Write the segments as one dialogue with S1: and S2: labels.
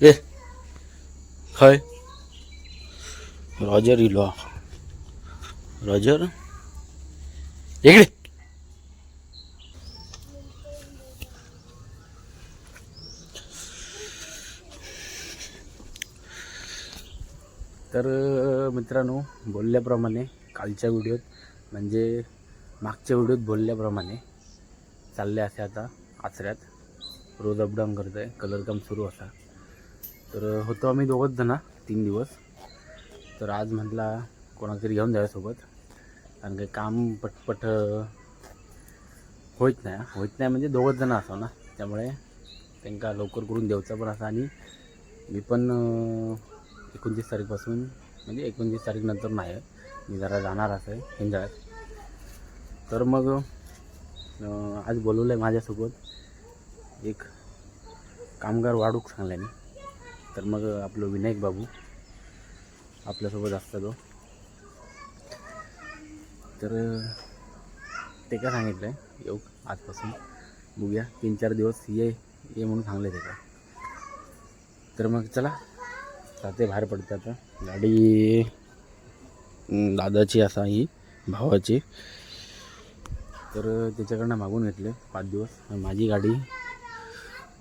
S1: ए खय. रॉजर इलो रॉजर? इकडे. तर मित्रांनो बोलल्याप्रमाणे कालच्या व्हिडिओत म्हणजे मागच्या व्हिडिओत बोलल्याप्रमाणे चालले असे आता आचऱ्यात. रोज अपडाऊन करत आहे कलर काम सुरू होता. तर होतो आम्ही दोघंच जण तीन दिवस. तर आज म्हटला कोणातरी घेऊन जायला सोबत कारण काही काम पटपट होत नाही. होत नाही म्हणजे दोघंच जणं असो ना. त्यामुळे त्यांना लवकर करून द्यायचं पण असं आणि मी पण एकोणतीस तारीखपासून म्हणजे एकोणतीस तारीखनंतर नाही मी जरा जाणार असं आहे हिंजाळ्यात तर मग आज बोलवलं आहे माझ्यासोबत एक कामगार वाढूक सांगल्याने. तर मग आपलं विनायक बाबू आपल्यासोबत असता तो हो. तर ते काय सांगितलं आहे येऊ आजपासून बघूया. तीन चार दिवस ये ये म्हणून सांगले ते काय. तर मग चला जाते बाहेर पडते आता. गाडी दादाची असा ही भावाची. तर त्याच्याकडनं मागून घेतले पाच दिवस. माझी गाडी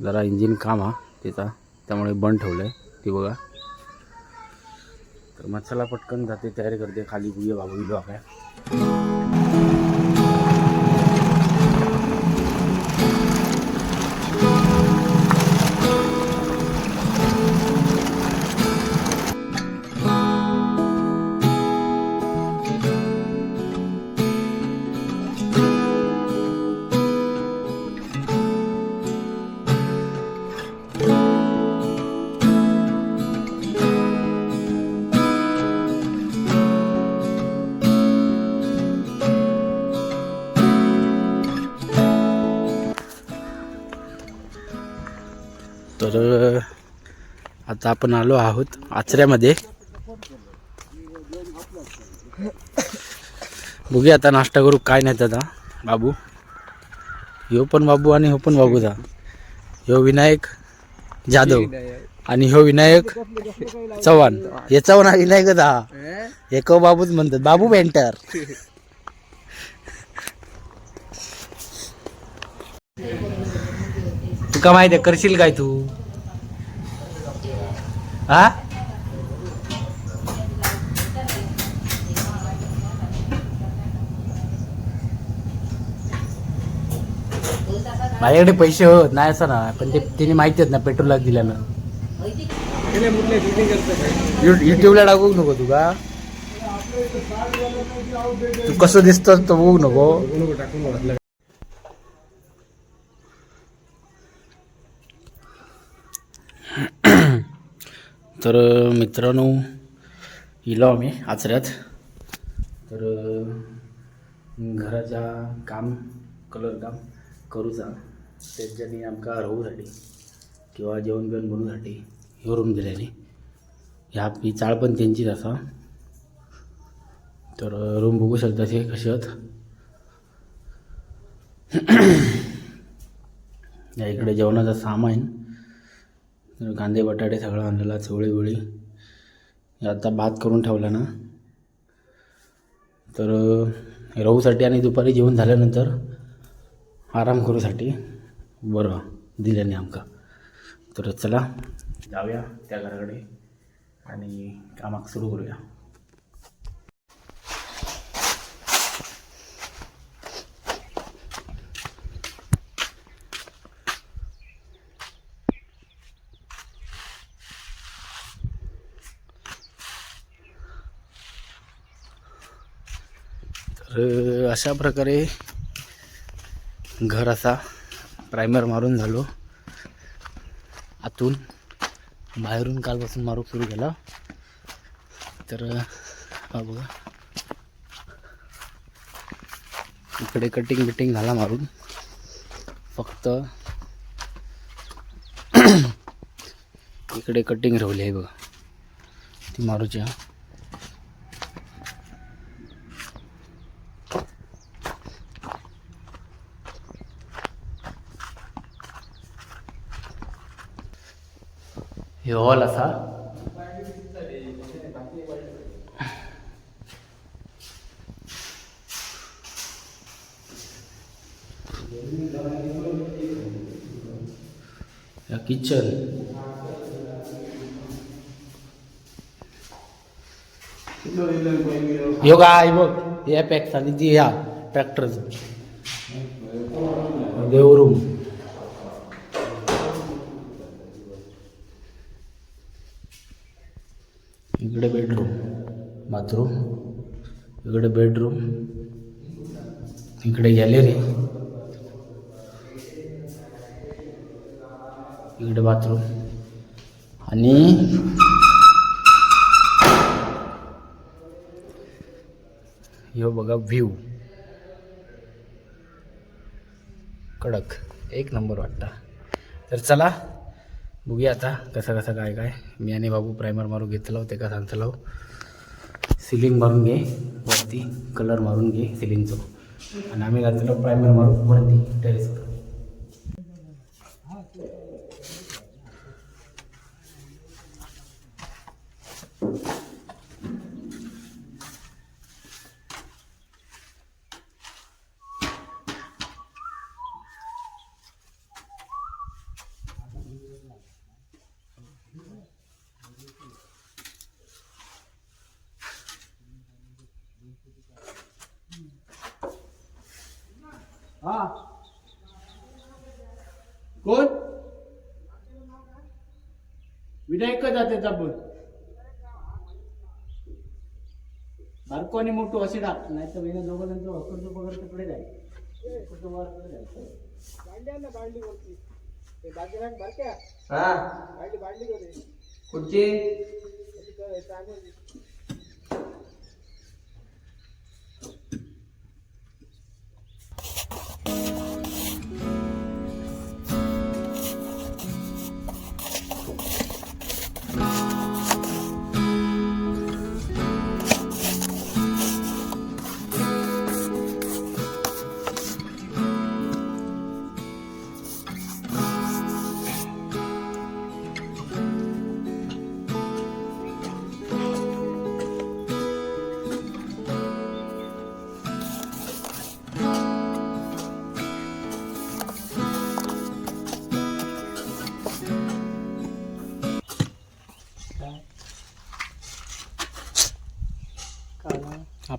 S1: जरा इंजिन काम हा त्याचा. त्यामुळे बंद ठेवलं आहे ती बघा. तर मसाला पटकन जाते तयारी करते. खाली गुया बाबू गेलो काय? आता आपण आलो आहोत आचऱ्यामध्ये. बघूया आता नाश्ता करू काय नाही आता बाबू. ह्यो पण बाबू आणि हो पण बाबू दा ह्यो विनायक जाधव आणि ह्यो विनायक चव्हाण. हे चव्हाण विनायक दा. हा एक बाबूच म्हणतात. बाबू पेंटर तुका माहिती आहे करशील काय तू? हा? माझ्याकडे पैसे होत नाही असं ना पण ते तिने माहिती आहेत ना पेट्रोलला दिल्यानं. युट्यूबला टाकू नको तू का? तू कसं दिसतं तो बघू नको. तर मित्रांनो इलो आम्ही आचऱ्यात. तर घराच्या काम कलर काम करूचा. त्यांच्यानी आमकां राहूसाठी किंवा जेवण बिवण बनवूसाठी ह्यो रूम दिल्याने ह्या ही चाळ पण त्यांचीच असा. तर रूम बघू शकता ते कसे आहेत. या इकडे जेवणाचं सामान. कांदे बटाटे सगळं आणलेला चवळी बिवळी. आता भात करून ठेवला ना. तर राहूसाठी आणि दुपारी जेवण झाल्यानंतर आराम करूसाठी बरं दिल्याने आमका. तर चला जाऊया त्या घराकडे आणि कामाक सुरू करूया. तर अशा प्रकारे घर असा प्रायमर मारून झालो. आतून बाहेरून कालपासून मारू सुरू केला. तर हा बघा. इकडे कटिंग बिटिंग झाला मारून. फक्त इकडे कटिंग राहिली आहे बघा. ती मारूची हा. हे हॉल असा किचन योगा काय बघ या पॅक्स आणि ती ह्या ट्रॅक्टरचं देवरूम इकडे बेडरूम बाथरूम इकडे बेडरूम इकडे गॅलरी इकडे बाथरूम आणि ह्यो बघा व्ह्यू कडक. एक नंबर वाटता. तर चला बघूया आता कसं कसं काय काय. मी आणि बाबू प्रायमर मारून घेतलो ते का सांगतलो हो. सिलिंग मारून घे वरती कलर मारून घे सिलिंगचं आणि आम्ही घातलो प्रायमर मारून वरती टेरेसवर हा कोण विनायक जाते आपण बारको आणि मोठो असे टाक नाही तर विना दोघं तिकडे जाईल. हक्कचं पगार तिकडे जाईल.
S2: कुठची?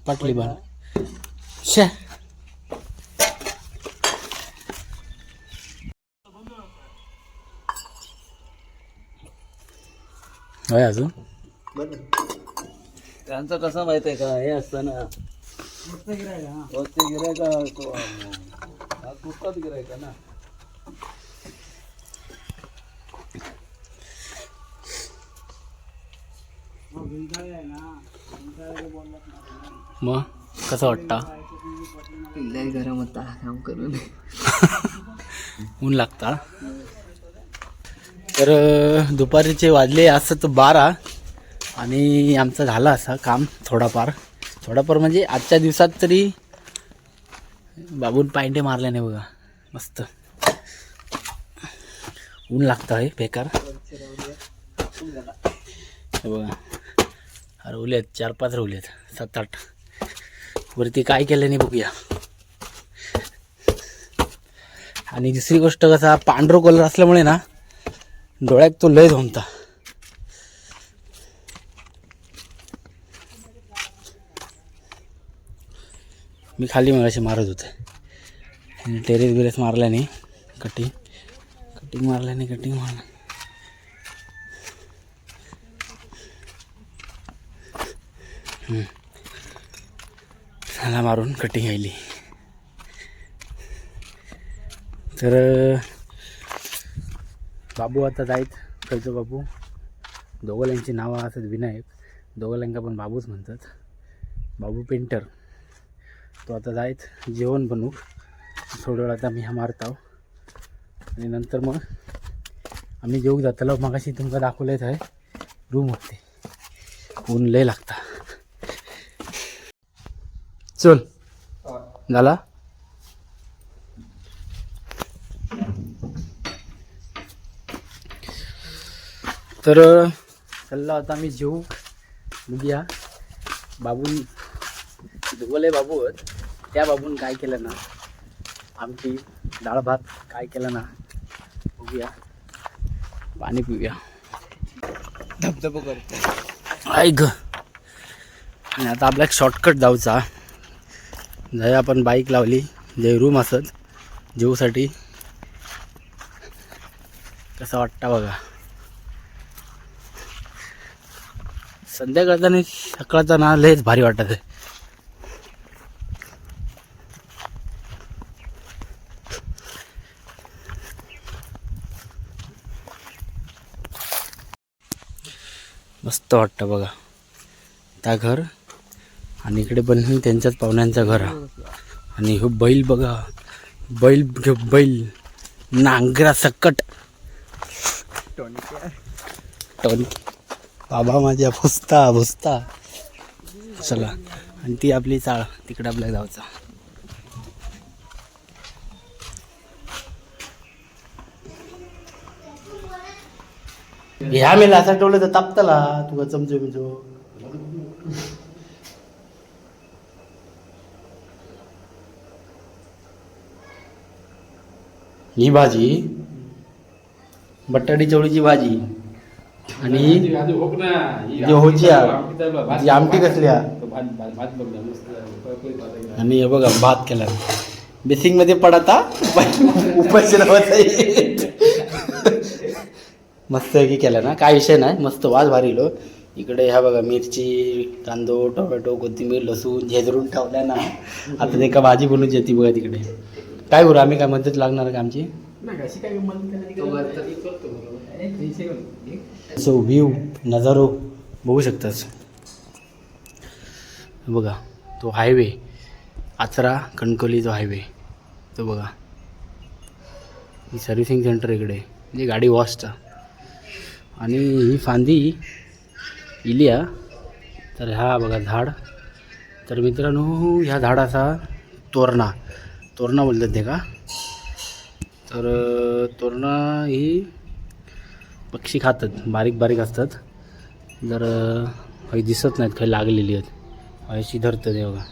S1: आपटली बाण. शे. होय अजून?
S2: त्यांचं कसं माहीत आहे का? हे असतं ना वरती गिरायका तो. हा कुठलाच गिरायका ना?
S1: मग? कसं वाटतं?
S2: लय गरम होता काम करून.
S1: ऊन लागता? तर दुपारीचे वाजले असं तर बारा. आणि आमचं झालं असा काम थोडाफार. थोडाफार म्हणजे आजच्या दिवसात तरी बाबून पायंटे मारले नाही बघा मस्त. ऊन लागतं आहे बेकार. बघा. रवले आहेत चार पाच रवले आहेत सात आठ. वरती काय केलं नाही बघूया. आणि दुसरी गोष्ट कसा पांढरो कलर असल्यामुळे ना डोळ्यात तो लय धुमता मी खाली मगाशी मारत होते. टेरेस बिरेस मारल्या नाही कटिंग कटिंग मारल्या नाही कटिंग मारलं हम्म. झाला मारून कटिंग आली तर बाबू आता जायत खयचो बाबू. दोघल्यांची नावं असत विनायक. दोघल्यांका पण बाबूच म्हणतात. बाबू पेंटर तो आता जायत जेवण बनवू. थोडं वेळ आता मी हा मारताव आणि नंतर मग आम्ही जेवू जातलो मगाशी तुमका दाखवलेच आहे. रूम होते ऊन लय लागता. चल. झाला? तर चाललो आता आम्ही जेऊ. बघूया. बाबून दुबले बाबू त्या बाबून काय केलं ना? आमची डाळ भात काय केलं ना? बघूया. पाणी पिऊया.
S2: धबधबा करतो
S1: ऐक. आणि आता आपला एक शॉर्टकट जाऊचा. जय आपण बाईक लावली. जे रूम असत. जेऊसाठी कसा वाटतं बघा. संध्याकाळचा नाही सकाळचा ना लयच भारी वाटत आहे. मस्त वाटतं बघा. त्या घर. आणि इकडे पण त्यांच्याच पाहुण्यांचं घर. आणि हो बैल बघा. बैल बैल. नांगरा सकट. टॉनिक. बाबा माझ्या भुसता भुसता. चला. आणि ती आपली चाळ. तिकडे आपल्या गावचा ह्या मेला असा टोलं तर तापतला. तुका चमचो हो. बिमचो ही भाजी बटाटी चवळीची भाजी आणि जी होची हा, जी आमटी कसली? आणि हे बघा भात केला. बेसिंगमध्ये पडता उपाशी मस्त की केला ना काय विषय नाही मस्त वास भारी लो इकडे ह्या बघा मिरची कांदो टोमॅटो कोथिंबीर लसूण झेजरून ठेवल्या ना. आता ते का भाजी बनवून येते बघा तिकडे. काय करू आम्ही काय मदत लागणार का आमची? सो व्ह्यू नजारो बघू शकतास. हे बघा तो हायवे आचरा कणकोली जो हायवे तो बघा. ही सर्व्हिसिंग सेंटर इकडे म्हणजे गाडी वॉशचा आणि ही फांदी इलिया. तर ह्या बघा झाड. तर मित्रांनो ह्या झाडाचा तोरणा. तोरणा बोलतात ते का? तर तोरणा ही पक्षी खातात बारीक बारीक असतात. जर काही दिसत नाहीत काही लागलेली आहेत. अशी धरतं ते बघा.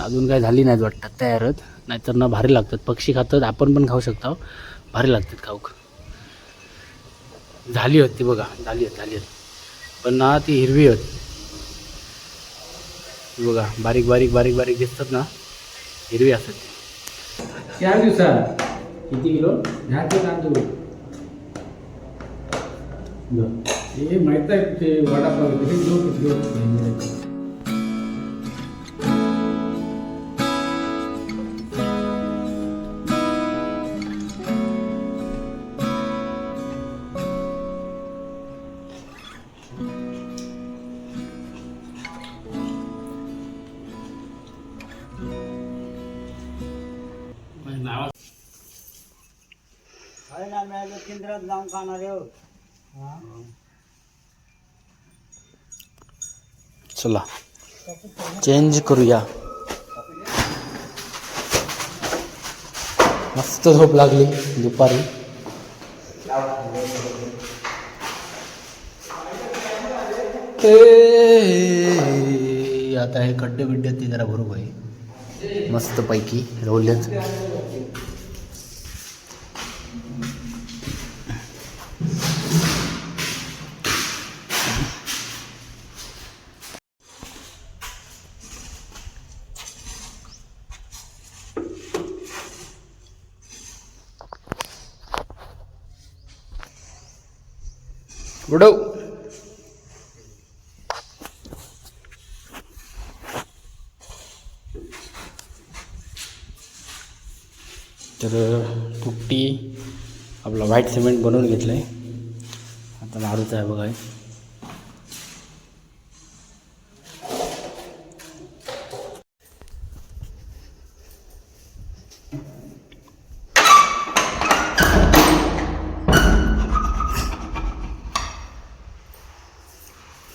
S1: अजून काय झाली नाहीत वाटतात तयारच नाहीतर ना भारी लागतात. पक्षी खातात आपण पण खाऊ शकतो. भारी लागतात खाऊक. झाली होती ती बघा. झाली होत झाली आहेत. पण ना ती हिरवी होत. बघा बारीक बारीक बारीक बारीक दिसतात ना हिरवी असतात ती.
S2: चार दिवसात
S1: किती किलो?
S2: ह्याचे तांदूळ हे माहीत आहे ते वाटापाव किती किलो? किती किलो? घेऊ
S1: चला चेंज करूया. मस्त झोप लागली दुपारी. ए, आता हे खड्डे बिड्डे ते जरा बरोबर आहे. मस्त पैकी रोल्याच उडव. तर तुकटी आपला व्हाईट सिमेंट बनवून घेतलं आहे आता मारूचं आहे बघा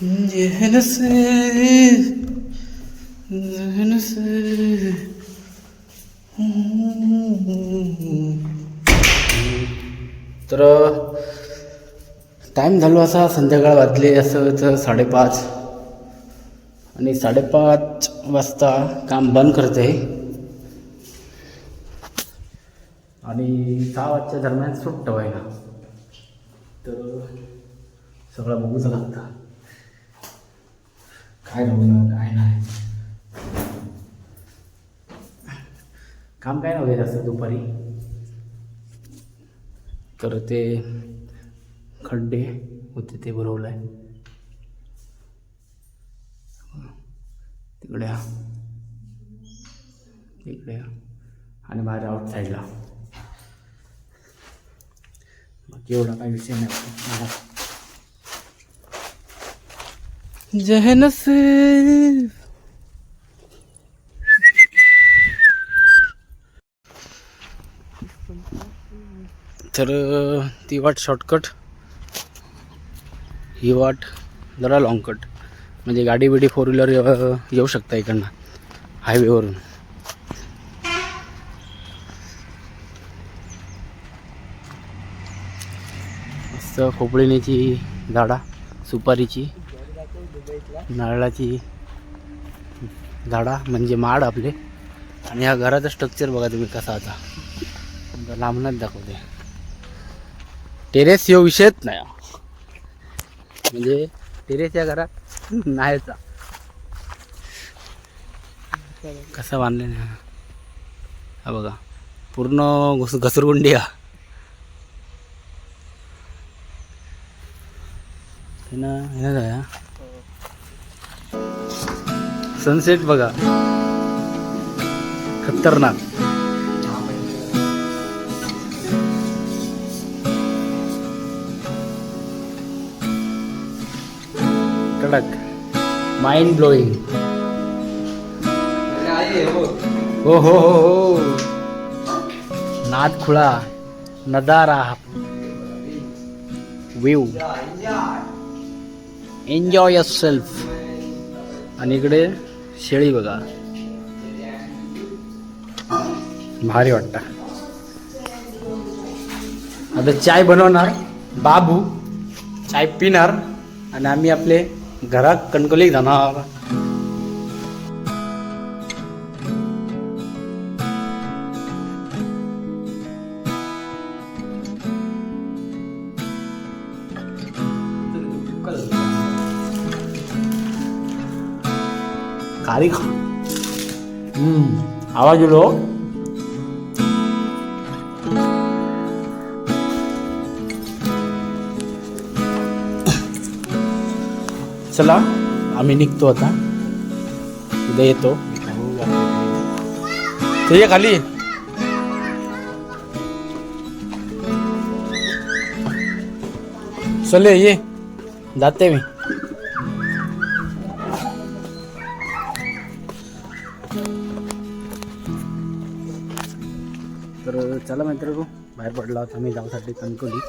S1: जहन से जहन से तर टाईम झालो असा संध्याकाळ वाजले असं तर साडेपाच. आणि साडेपाच वाजता काम बंद करते. आणि सहा वाजच्या दरम्यान सुट्ट व्हायला. तर सगळं बघूच लागतं. काय रवलं काय नाही काम काय नव्हते जास्त दुपारी? तर ते खड्डे होते ते भरवलं आहे तिकडे इकडे आणि माझ्या आउटसाईडला बाकी एवढा काही विषय नाही. जय नसीब तर ती वाट शॉर्टकट ही वाट जरा लॉंग कट म्हणजे गाडी बिडी फोर व्हीलर येऊ शकता इकडनं. हायवेवरून मस्त खोपळिणीची झाडा सुपारीची. नारळाची झाडा म्हणजे माड आपले. आणि ह्या घराचं स्ट्रक्चर बघा तुम्ही कसा आता लांबनच दाखवते. टेरेस ह्यो विषयच नाही. म्हणजे टेरेस या घरात नाहीचा. कसा बांधले नाही हा बघा. पूर्ण घस घसरगुंडी हा. सनसेट बघा. खतरनाक. कडक. माइंड ब्लोईंग हो हो हो हो. नाद खुळा. नज़ारा व्ह्यू एन्जॉय युअर सेल्फ आणि इकडे शेळी बघा. भारी वाटतं. आता चाय बनवणार बाबू. चाय पिणार आणि आम्ही आपले घरात कणकली जाणार खारी खा. आवाज येलो चला आम्ही निघतो आता. उद्या येतो. ते ये खाली? चले ये. जाते मी. चला मित्रांनो बाहेर पडला होता आम्ही जाऊसाठी कणकवली